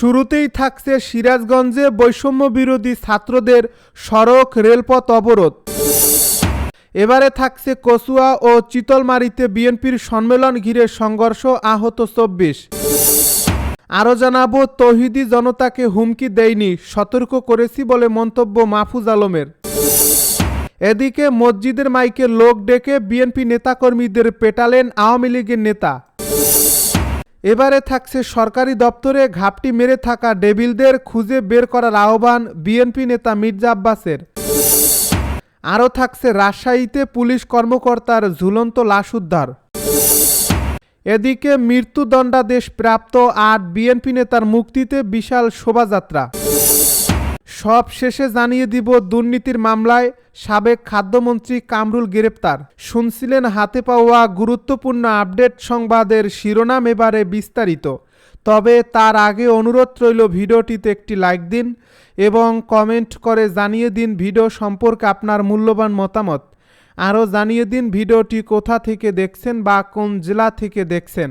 শুরুতেই থাকছে সিরাজগঞ্জে বৈষম্য বিরোধী ছাত্রদের সড়ক রেলপথ অবরোধ। এবারে থাকছে কচুয়া ও চিতলমারিতে বিএনপির সম্মেলন ঘিরে সংঘর্ষ আহত চব্বিশ। আরও জানাব, তহিদি জনতাকে হুমকি দেয়নি, সতর্ক করেছি বলে মন্তব্য মাহফুজ আলমের। এদিকে মসজিদের মাইকে লোক ডেকে বিএনপি নেতাকর্মীদের পেটালেন আওয়ামী লীগের নেতা। এবারে থাকছে সরকারি দপ্তরে ঘাপটি মেরে থাকা ডেবিলদের খুঁজে বের করার আহ্বান বিএনপি নেতা মির্জা আব্বাসের। আরও থাকছে রাজশাহীতে পুলিশ কর্মকর্তার ঝুলন্ত লাশ উদ্ধার। এদিকে মৃত্যুদণ্ডাদেশ প্রাপ্ত আট বিএনপি নেতার মুক্তিতে বিশাল শোভাযাত্রা। সব শেষে জানিয়ে দিব দুর্নীতির মামলায় সাবেক খাদ্যমন্ত্রী কামরুল গ্রেপ্তার। শুনছিলেন হাতে পাওয়া গুরুত্বপূর্ণ আপডেট সংবাদের শিরোনাম এবারে বিস্তারিত। তবে তার আগে অনুরোধ রইল ভিডিওটিতে একটি লাইক দিন এবং কমেন্ট করে জানিয়ে দিন ভিডিও সম্পর্কে আপনার মূল্যবান মতামত। আরও জানিয়ে দিন ভিডিওটি কোথা থেকে দেখছেন বা কোন জেলা থেকে দেখছেন।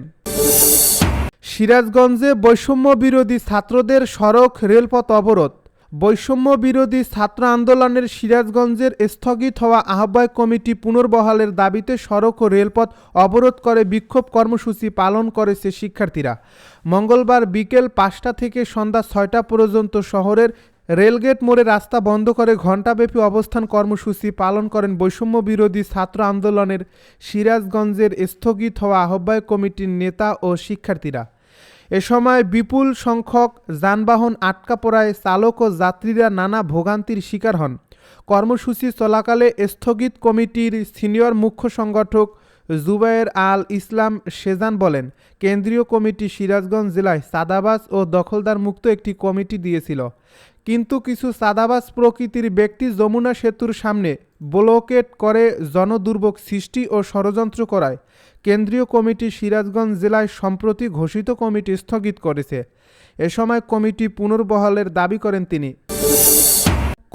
সিরাজগঞ্জে বৈষম্য বিরোধী ছাত্রদের সড়ক রেলপথ অবরোধ। বৈষম্য বিরোধী ছাত্র আন্দোলনের সিরাজগঞ্জের স্থগিত হওয়া আহ্বায়ক কমিটি পুনর্বহালের দাবিতে সড়ক ও রেলপথ অবরোধ করে বিক্ষোভ কর্মসূচি পালন করেছে শিক্ষার্থীরা। মঙ্গলবার বিকেল পাঁচটা থেকে সন্ধ্যা ছয়টা পর্যন্ত শহরের রেলগেট মোড়ে রাস্তা বন্ধ করে ঘণ্টাব্যাপী অবস্থান কর্মসূচি পালন করেন বৈষম্য বিরোধী ছাত্র আন্দোলনের সিরাজগঞ্জের স্থগিত হওয়া আহ্বায়ক কমিটির নেতা ও শিক্ষার্থীরা। এ সময় বিপুল সংখ্যক যানবাহন আটকা পড়ায় চালক ও যাত্রীরা নানা ভোগান্তির শিকার হন। কর্মসূচি চলাকালে স্থগিত কমিটির সিনিয়র মুখ্য সংগঠক জুবায়ের আল ইসলাম সেজান বলেন, কেন্দ্রীয় কমিটি সিরাজগঞ্জ জেলায় সাদাবাস ও দখলদার মুক্ত একটি কমিটি দিয়েছিল। কিন্তু কিছু সাদাবাস প্রকৃতির ব্যক্তি যমুনা সেতুর সামনে ব্লকেট করে জনদুর্ভোগ সৃষ্টি ও ষড়যন্ত্র করায়। কেন্দ্রীয় কমিটি সিরাজগঞ্জ জেলায় সম্প্রতি ঘোষিত কমিটি স্থগিত করেছে। এ সময় কমিটি পুনর্বহালের দাবি করেন তিনি।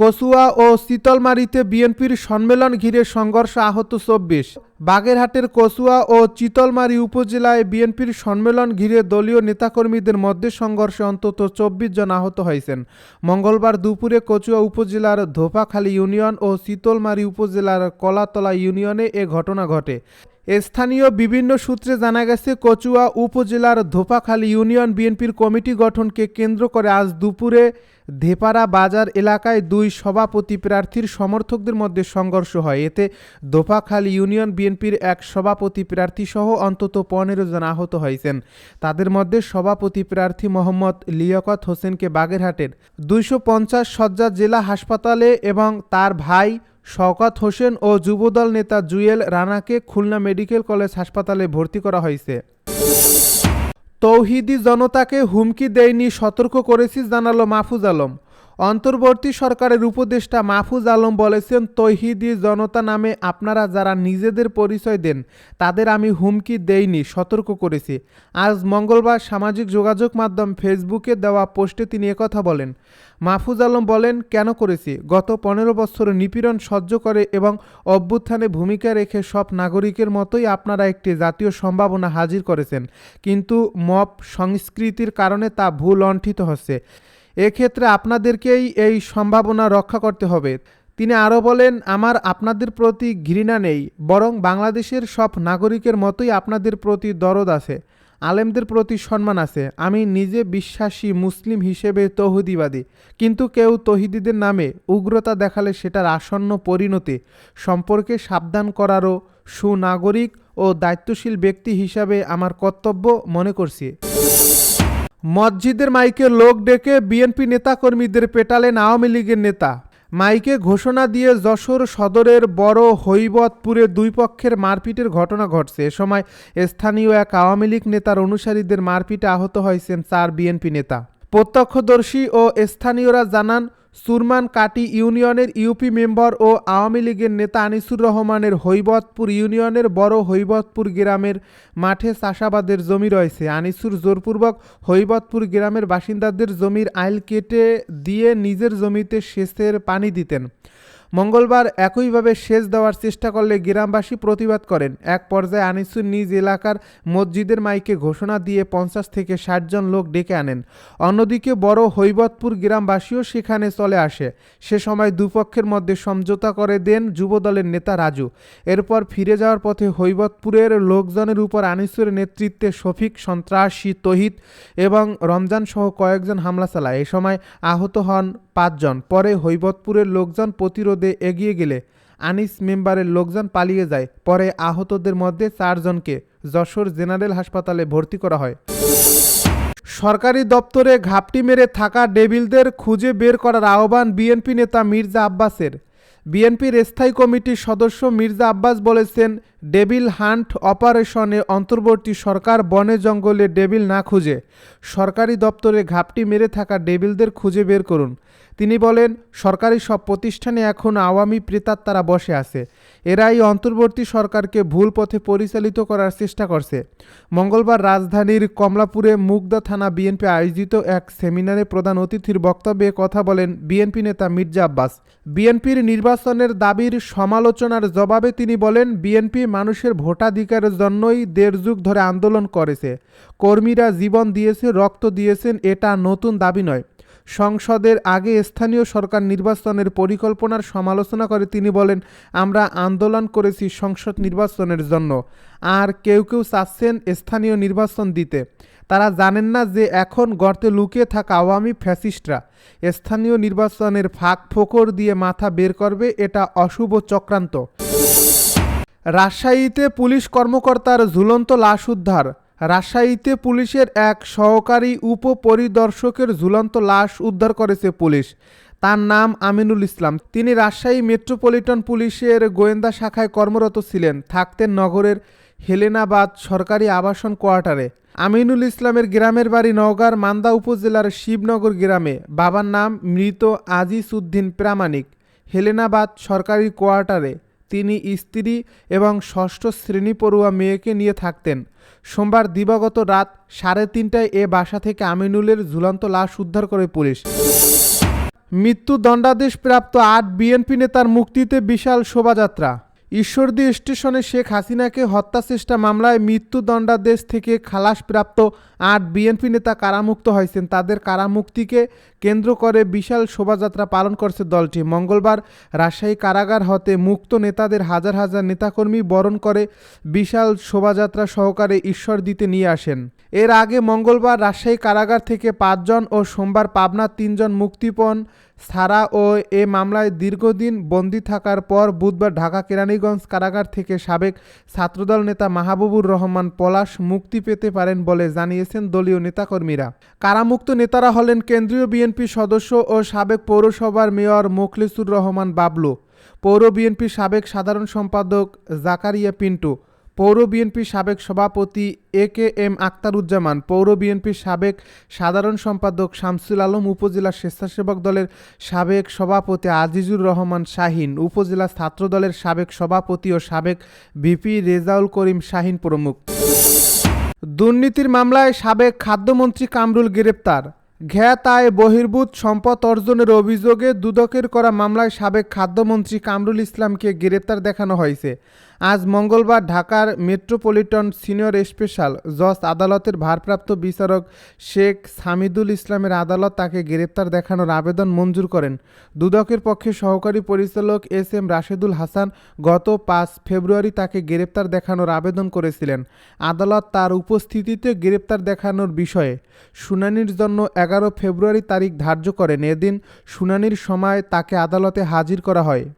কসুয়া ও শীতলমারিতে বিএনপির সম্মেলন ঘিরে সংঘর্ষ আহত চব্বিশ। বাগেরহাটের কচুয়া ও চিতলমারি উপজেলায় বিএনপির সম্মেলন ঘিরে দলীয় নেতাকর্মীদের মধ্যে সংঘর্ষে অন্তত চব্বিশ জন আহত হয়েছেন। মঙ্গলবার দুপুরে কচুয়া উপজেলার ধোপাখালী ইউনিয়ন ও শীতলমারি উপজেলার কলাতলা ইউনিয়নে এ ঘটনা ঘটে। স্থানীয় বিভিন্ন সূত্রে জানা গেছে, কচুয়া উপজেলার ধোপাখালী ইউনিয়ন বিএনপির কমিটি গঠনকে কেন্দ্র করে আজ দুপুরে ধেপারা বাজার এলাকায় দুই সভাপতি প্রার্থীর সমর্থকদের মধ্যে সংঘর্ষ হয়। এতে দোপাখালী ইউনিয়ন বিএনপির এক সভাপতি প্রার্থী সহ অন্তত পনেরো জন আহত হয়েছেন। তাদের মধ্যে সভাপতি প্রার্থী মোহাম্মদ লিয়াকত হোসেনকে বাগেরহাটের দুইশো পঞ্চাশ শয্যা জেলা হাসপাতালে এবং তার ভাই শওকত হোসেন ও যুবদল নেতা জুয়েল রানাকে খুলনা মেডিকেল কলেজ হাসপাতালে ভর্তি করা হয়েছে। তৌহিদি জনতাকে হুমকি দেয়নি, সতর্ক করেছি, জানালো মাহফুজ আলম। অন্তর্বর্তী সরকারের উপদেষ্টা মাহফুজ আলম বলেছেন, তৈহিদি জনতা নামে আপনারা যারা নিজেদের পরিচয় দেন, তাদের আমি হুমকি দেইনি, সতর্ক করেছি। আজ মঙ্গলবার সামাজিক যোগাযোগ মাধ্যম ফেসবুকে দেওয়া পোস্টে তিনি একথা বলেন। মাহফুজ আলম বলেন, কেন করেছি? গত পনেরো বছর নিপীড়ন সহ্য করে এবং অভ্যুত্থানে ভূমিকা রেখে সব নাগরিকের মতোই আপনারা একটি জাতীয় সম্ভাবনা হাজির করেছেন। কিন্তু মপ সংস্কৃতির কারণে তা ভুল অণ্ঠিত হচ্ছে। এক্ষেত্রে আপনাদেরকেই এই সম্ভাবনা রক্ষা করতে হবে। তিনি আরও বলেন, আমার আপনাদের প্রতি ঘৃণা নেই, বরং বাংলাদেশের সব নাগরিকের মতোই আপনাদের প্রতি দরদ আছে, আলেমদের প্রতি সম্মান আছে। আমি নিজে বিশ্বাসী মুসলিম হিসেবে তৌহিদিবাদী, কিন্তু কেউ তহিদিদের নামে উগ্রতা দেখালে সেটার আসন্ন পরিণতি সম্পর্কে সাবধান করারও সুনাগরিক ও দায়িত্বশীল ব্যক্তি হিসাবে আমার কর্তব্য মনে করছি। মসজিদের মাইকে লোক ডেকে বিএনপি নেতাকর্মীদের পেটালেন আওয়ামী লীগের নেতা। মাইকে ঘোষণা দিয়ে যশোর সদরের বড় হৈবতপুরে দুই পক্ষের মারপিটের ঘটনা ঘটছে। এ সময় স্থানীয় এক আওয়ামী লীগ নেতার অনুসারীদের মারপিটে আহত হয়েছেন চার বিএনপি নেতা। প্রত্যক্ষদর্শী ও স্থানীয়রা জানান সুরমান কাটি ইউনিয়নের ইউপি মেম্বার ও আওয়ামী লীগের নেতা আনিসুর রহমানের হৈবতপুর ইউনিয়নের বড় হৈবতপুর গ্রামের মাঠে চাষাবাদের জমি রয়েছে। আনিসুর জোরপূর্বক হৈবতপুর গ্রামের বাসিন্দাদের জমির আইল কেটে দিয়ে নিজের জমিতে সেচের পানি দিতেন। মঙ্গলবার একইভাবে সেচ দেওয়ার চেষ্টা করলে গ্রামবাসী প্রতিবাদ করেন। এক পর্যায়ে আনিসুর নিজ এলাকার মসজিদের মাইকে ঘোষণা দিয়ে পঞ্চাশ থেকে ষাট জন লোক ডেকে আনেন। অন্যদিকে বড় হৈবতপুর গ্রামবাসীও সেখানে চলে আসে। সে সময় দুপক্ষের মধ্যে সমঝোতা করে দেন যুবদলের নেতা রাজু। এরপর ফিরে যাওয়ার পথে হৈবতপুরের লোকজনের উপর আনিসুরের নেতৃত্বে শফিক, সন্ত্রাসী তহিদ এবং রমজান সহ কয়েকজন হামলা চালায়। এ সময় আহত হন পাঁচজন। পরে হৈবতপুরের লোকজন প্রতিরোধে এগিয়ে গেলে আনিস মেম্বারের লোকজন পালিয়ে যায়। পরে আহতদের মধ্যে চারজনকে যশোর জেনারেল হাসপাতালে ভর্তি করা হয়। সরকারি দপ্তরে ঘাপটি মেরে থাকা ডেবিলদের খুঁজে বের করার আহ্বান বিএনপি নেতা মির্জা আব্বাসের। বিএনপির স্থায়ী কমিটির সদস্য মির্জা আব্বাস বলেছেন ডেবিল হান্ট অপারেশনে অন্তর্বর্তী সরকার বনে জঙ্গলে ডেবিল না খুঁজে। সরকারি দপ্তরে ঘাপটি মেরে থাকা ডেবিলদের খুঁজে বের করুন। তিনি বলেন, সরকারি সব প্রতিষ্ঠানে এখন আওয়ামী প্রেতাত্মারা বসে আছে। এরা এই অন্তর্বর্তী সরকারকে ভুল পথে পরিচালিত করার চেষ্টা করছে। মঙ্গলবার রাজধানীর কমলাপুরে মুগদা থানা বিএনপি আয়োজিত এক সেমিনারে প্রধান অতিথির বক্তব্যে কথা বলেন বিএনপি নেতা মির্জা আব্বাস। বিএনপির নির্বাচনের দাবির সমালোচনার জবাবে তিনি বলেন, বিএনপি মানুষের ভোটাধিকারের জন্যই দেড় যুগ ধরে আন্দোলন করেছে। কর্মীরা জীবন দিয়েছে, রক্ত দিয়েছেন, এটা নতুন দাবি নয়। সংসদের আগে স্থানীয় সরকার নির্বাচনের পরিকল্পনার সমালোচনা করে। তিনি বলেন, আমরা আন্দোলন করেছি সংসদ নির্বাচনের জন্য। আর কেউ কেউ চাচ্ছেন স্থানীয় নির্বাচন দিতে। তারা জানেন না যে এখন গর্তে লুকিয়ে থাকা আওয়ামী ফ্যাসিস্টরা স্থানীয় নির্বাচনের ফাঁক ফোকর দিয়ে মাথা বের করবে, এটা অশুভ চক্রান্ত। রাজশাহীতে পুলিশ কর্মকর্তার ঝুলন্ত লাশ উদ্ধার। রাজশাহীতে পুলিশের এক সহকারী উপপরিদর্শকের ঝুলন্ত লাশ উদ্ধার করেছে পুলিশ। তার নাম আমিনুল ইসলাম। তিনি রাজশাহী মেট্রোপলিটন পুলিশের গোয়েন্দা শাখায় কর্মরত ছিলেন। থাকতেন নগরের হেলেনাবাদ সরকারি আবাসন কোয়ার্টারে। আমিনুল ইসলামের গ্রামের বাড়ি নওগাঁর মান্দা উপজেলার শিবনগর গ্রামে। বাবার নাম মৃত আজিজ উদ্দিন প্রামাণিক। হেলেনাবাদ সরকারি কোয়ার্টারে। তিনি স্ত্রী এবং ষষ্ঠ শ্রেণি পড়ুয়া মেয়েকে নিয়ে থাকতেন। সোমবার দিবাগত রাত সাড়ে তিনটায় এ বাসা থেকে আমিনুলের ঝুলন্ত লাশ উদ্ধার করে পুলিশ। মৃত্যু দণ্ডাদেশপ্রাপ্ত আট বিএনপি নেতার মুক্তিতে বিশাল শোভাযাত্রা। ঈশ্বরদী স্টেশনে শেখ হাসিনাকে হত্যা চেষ্টা মামলায় মৃত্যু দণ্ডাদেশ থেকে খালাসপ্রাপ্ত আট বিএনপি নেতা কারামুক্ত হয়েছেন। তাদের কারামুক্তিকে কেন্দ্র করে বিশাল শোভাযাত্রা পালন করছে দলটি। মঙ্গলবার রাজশাহী কারাগার হতে মুক্ত নেতাদের হাজার হাজার নেতাকর্মী বরণ করে বিশাল শোভাযাত্রা সহকারে ঈশ্বর দিতে নিয়ে আসেন। এর আগে মঙ্গলবার রাজশাহী কারাগার থেকে পাঁচজন ও সোমবার পাবনার তিনজন মুক্তিপণ সারা ও এ মামলায় দীর্ঘদিন বন্দী থাকার পর বুধবার ঢাকা কেরানীগঞ্জ কারাগার থেকে সাবেক ছাত্রদল নেতা মাহবুবুর রহমান পলাশ মুক্তি পেতে পারেন বলে জানিয়েছেন দলীয় নেতাকর্মীরা। কারামুক্ত নেতারা হলেন কেন্দ্রীয় বিএনপি সদস্য ও সাবেক পৌরসভার মেয়র মোখলেসুর রহমান বাবলু, পৌর বিএনপি সাবেক সাধারণ সম্পাদক জাকারিয়া পিন্টু, পৌর বিএনপির সাবেক সভাপতি এ কে এম আক্তারুজ্জামান পৌর বিএনপির সাবেক সাধারণ সম্পাদক শামসুল আলম, উপজেলা স্বেচ্ছাসেবক দলের সাবেক সভাপতি আজিজুর রহমান শাহিন, উপজেলা ছাত্রদলের সাবেক সভাপতি ও সাবেক ভিপি রেজাউল করিম শাহিন প্রমুখ। দুর্নীতির মামলায় সাবেক খাদ্যমন্ত্রী কামরুল গ্রেপ্তার। ঘ্যাত আয় বহির্ভূত সম্পদ অর্জনের অভিযোগে দুদকের করা মামলায় সাবেক খাদ্যমন্ত্রী কামরুল ইসলামকে গ্রেপ্তার দেখানো হয়েছে। আজ মঙ্গলবার ঢাকার মেট্রোপলিটন সিনিয়র স্পেশাল জজ আদালতের ভারপ্রাপ্ত বিচারক শেখ সামিদুল ইসলামের আদালত তাকে গ্রেপ্তার দেখানোর আবেদন মঞ্জুর করেন। দুদকের পক্ষে সহকারী পরিচালক এস এম রাশেদুল হাসান গত পাঁচ ফেব্রুয়ারি তাকে গ্রেপ্তার দেখানোর আবেদন করেছিলেন। আদালত তার উপস্থিতিতে গ্রেপ্তার দেখানোর বিষয়ে শুনানির জন্য এগারো ফেব্রুয়ারি তারিখ ধার্য করেন। এদিন শুনানির সময় তাকে আদালতে হাজির করা হয়।